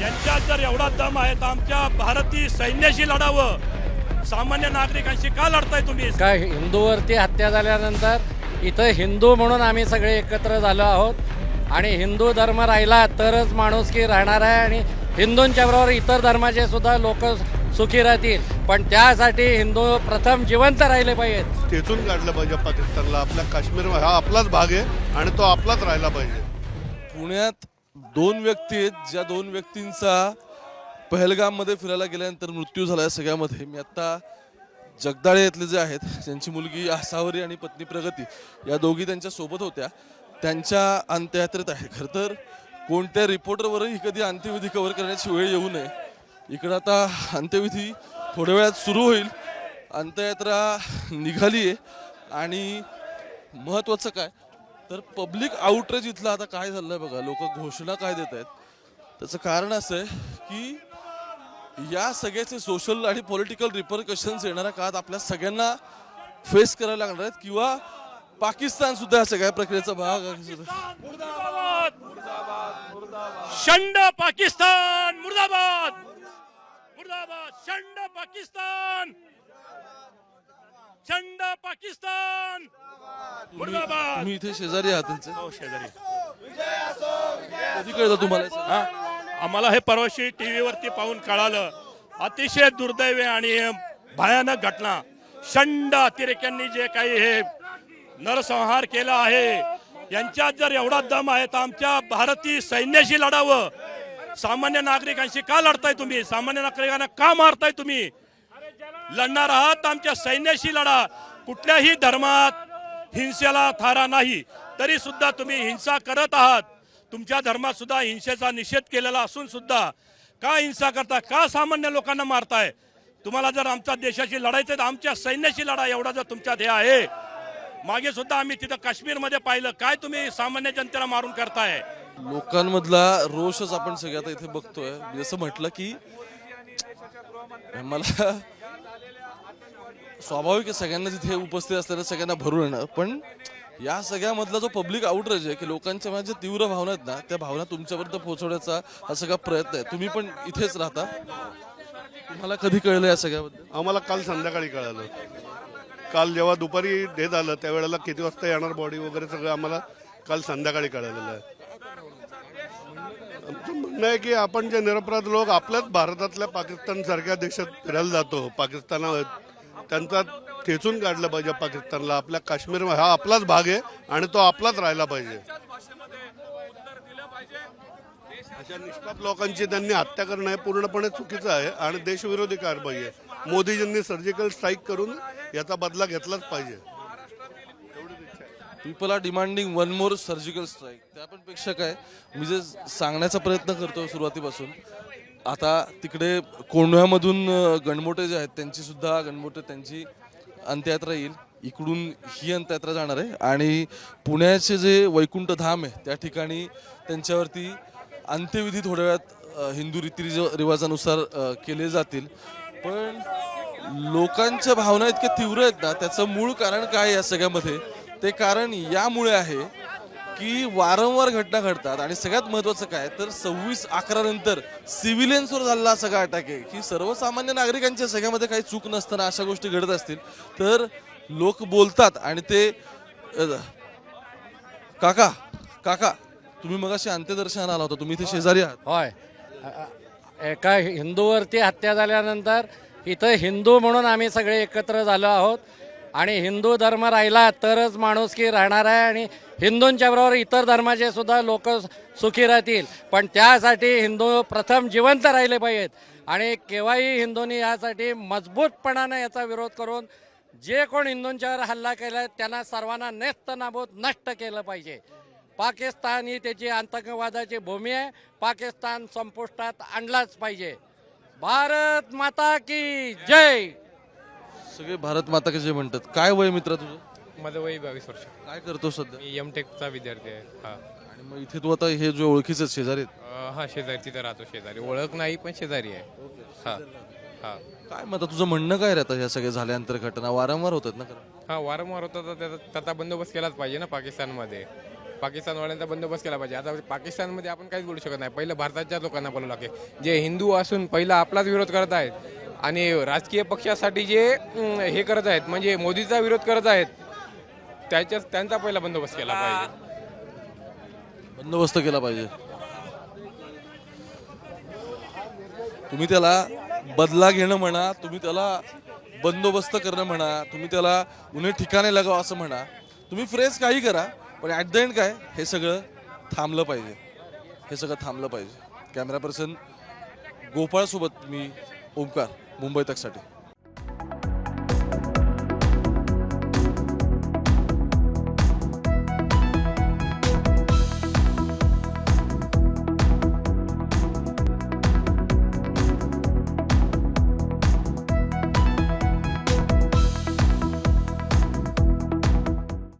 यांच्यात जर एवढा दम आहे तर आमच्या भारतीय सैन्याशी लढावं. सामान्य नागरिकांशी का लढताय तुम्ही? काय हिंदूवरती हत्या झाल्यानंतर इथं हिंदू म्हणून आम्ही सगळे एकत्र झालो आहोत. आणि हिंदू धर्म राहिला तरच माणूस की राहणार आहे आणि हिंदूंच्या बरोबर इतर धर्माचे सुद्धा लोक सुखी राहतील. पण त्यासाठी हिंदू प्रथम जिवंत राहिले पाहिजेत. ठेचून काढलं पाहिजे पाकिस्तानला. आपल्या काश्मीर हा आपलाच भाग आहे आणि तो आपलाच राहिला पाहिजे. पुण्यात दोन व्यक्ती आहेत ज्या दोन व्यक्तींचा पहलगाममध्ये फिरायला गेल्यानंतर मृत्यू झाला आहे सगळ्यामध्ये. मी आत्ता जगदाळे येथले जे आहेत त्यांची मुलगी आसावरी आणि पत्नी प्रगती या दोघी त्यांच्यासोबत होत्या. त्यांच्या अंत्ययात्रेत आहे. खरं तर कोणत्या रिपोर्टरवरही कधी अंत्यविधी कव्हर करण्याची वेळ येऊ नये. इकडं आता अंत्यविधी थोड्या वेळात सुरू होईल. अंत्ययात्रा निघाली आहे आणि महत्त्वाचं काय? तर पब्लिक आउटरेज इथलं आता काय झालंय बघा लोक घोषणा काय देत आहेत? त्याचं कारण असं आहे की या सगळ्याचे सोशल आणि पॉलिटिकल रिपरकशन्स येणाऱ्या काळात आपल्या सगळ्यांना फेस करायला लागणार आहेत किंवा पाकिस्तान सुद्धा या सगळ्या प्रक्रियेचा भाग आहे. शंड पाकिस्तान मुर्दाबाद! मुर्दाबाद शंड पाकिस्तान! शंड पाकिस्तान! मुर्दाबाद! तुम्ही इथे शेजारी आहात त्यांचे? हो, शेजारी. कधी कळतं तुम्हाला हे? आम्हाला हे परवाशी टीव्ही वरती पाहून कळालं. अतिशय दुर्दैवी आणि भयानक घटना. शंड अतिरेक्यांनी जे काही हे नरसंहार केला आहे यांच्यात जर एवढा दम आहे तर आमच्या भारतीय सैन्याशी लढावं. सामान्य नागरिकांशी का लढताय तुम्ही? सामान्य नागरिकांना का मारताय तुम्ही? लढणार आहात आमच्या सैन्याशी लढा. कुठल्याही धर्मात हिंसेला थारा नाही तरी सुद्धा तुम्ही हिंसा करत आहात. तुमच्या धर्मात सुद्धा हिंसेचा निषेध केलेला असून सुद्धा का हिंसा करता का सामान्य लोकांना मारताय? तुम्हाला जर आमच्या देशाशी लढायचं तर आमच्या सैन्याशी लढा एवढा जर तुमच्यात हे आहे. मागे सुद्धा आम्ही तिथं काश्मीरमध्ये पाहिलं काय तुम्ही सामान्य जनतेला मारून करताय? लोकांमधला रोषच आपण सगळ्यात इथे बघतोय. असं जसं म्हटलं की मला स्वाभाविक आहे सगळ्यांना तिथे उपस्थित असलेल्या सगळ्यांना भरून येणं. पण या सगळ्यामधला जो पब्लिक आउटरेज आहे की लोकांच्या माझ्या ज्या तीव्र भावना आहेत ना त्या भावना तुमच्यापर्यंत पोहोचवण्याचा हा सगळा प्रयत्न आहे. तुम्ही पण इथेच राहता. तुम्हाला कधी कळलं या सगळ्याबद्दल? आम्हाला काल संध्याकाळी कळालं. काल जेव्हा दुपारी हे झालं त्यावेळेला किती वाजता येणार बॉडी वगैरे सगळं आम्हाला काल संध्याकाळी कळालेलं आहे. आमचं म्हणणं आहे की आपण जे निरपराध लोक आपल्याच भारतातल्या पाकिस्तानसारख्या देशात फिरायला जातो पाकिस्ताना त्यांचा ठेचून काढलं पाहिजे पाकिस्तानला. आपल्या काश्मीर हा आपलाच भाग आहे आणि तो आपलाच राहिला पाहिजे. अशा निष्पाप लोकांची त्यांनी हत्या करणं हे पूर्णपणे चुकीचं आहे आणि देशविरोधी कारवाई आहे. मोदीजींनी सर्जिकल स्ट्राईक करून याचा बदला घेतलाच पाहिजे. People are demanding one more surgical strike त्या पण पेक्षा काय मी जे सांगण्याचा प्रयत्न करतो सुरुवातीपासून आता तिकडे कोंढव्यामधून गणमोटे जे आहेत त्यांची सुद्धा गणमोटे त्यांची अंत्ययात्रा येईल. इकडून ही अंत्ययात्रा जाणार आहे. आणि पुण्याचे जे वैकुंठ धाम आहे त्या ठिकाणी त्यांच्यावरती अंत्यविधी थोड्या वेळात हिंदू रीतिरिज रिवाजानुसार केले जातील. पण लोकांच्या भावना इतक्या तीव्र आहेत ना त्याचं मूळ कारण काय आहे या सगळ्यामध्ये? ते कारण यामुळे आहे की वारंवार घटना घडतात आणि सगळ्यात महत्वाचं काय तर सव्वीस अकरा नंतर सिव्हिलियन्सवर झालेला सगळा अटॅक आहे. की सर्वसामान्य नागरिकांच्या सगळ्यामध्ये काही चूक नसताना अशा गोष्टी घडत असतील. तर लोक बोलतात आणि ते काका काका तुम्ही मग अशी अंत्यदर्शनाला आला होता तुम्ही इथे शेजारी आहात. होय. एका हिंदूवरती हत्या झाल्यानंतर इथं हिंदू म्हणून आम्ही सगळे एकत्र झालो आहोत. आणि हिंदू धर्म राहिला तरच माणूस की राहणार आहे आणि हिंदूंच्या बरोबर इतर धर्माचे सुद्धा लोक सुखी राहतील. पण त्यासाठी हिंदू प्रथम जिवंत राहिले पाहिजेत. आणि केव्हाही हिंदूंनी यासाठी मजबूतपणानं याचा विरोध करून जे कोण हिंदूंच्यावर हल्ला केला त्यांना सर्वांना नेस्त नाबूत नष्ट केलं पाहिजे. पाकिस्तान ही त्याची आतंकवादाची भूमी आहे. पाकिस्तान संपुष्टात आणलाच पाहिजे. भारत माता की जय! सगळे भारत माता के जे म्हणतात काय वय मित्र तुझं? माझं वय बावीस वर्ष. काय करतो सध्या? मी एम टेकचा विद्यार्थी आहे हा. आणि मग इथे तू आता हे जो ओळखीचे शेजारी आहेत, अं, हा शेजारी तिथं राहतो शेजारी. ओळख नाही पण शेजारी आहे. हा हा. काय मग आता तुझं म्हणणं काय राहतं ह्या सगळ्या झाल्यानंतर घटना? वारंवार होतात ना खरं? हा वारंवार होता तर त्याचा त्याचा बंदोबस्त केलाच पाहिजे ना पाकिस्तानमध्ये. पाकिस्तानवाल्यांचा बंदोबस्त केला पाहिजे. आता पाकिस्तानमध्ये आपण काहीच बोलू शकत नाही. पहिलं भारताच्या लोकांना बोलावं लागेल. जे हिंदू असून पहिला आपलाच विरोध करत आहेत आणि राजकीय पक्षासाठी जे हे करत आहेत म्हणजे मोदीचा विरोध करत आहेत त्याच्या त्यांचा पहिला बंदोबस्त केला पाहिजे. बंदोबस्त केला पाहिजे. तुम्ही त्याला बदला घेणं म्हणा तुम्ही त्याला बंदोबस्त करणं म्हणा तुम्ही त्याला उन्हे ठिकाणे लगाव असं म्हणा तुम्ही फ्रेज काही करा पण ॲट द एंड काय हे सगळं थांबलं पाहिजे. हे सगळं थांबलं पाहिजे. कॅमेरा पर्सन गोपाळसोबत मी ओंकार मुंबई तकसाठी.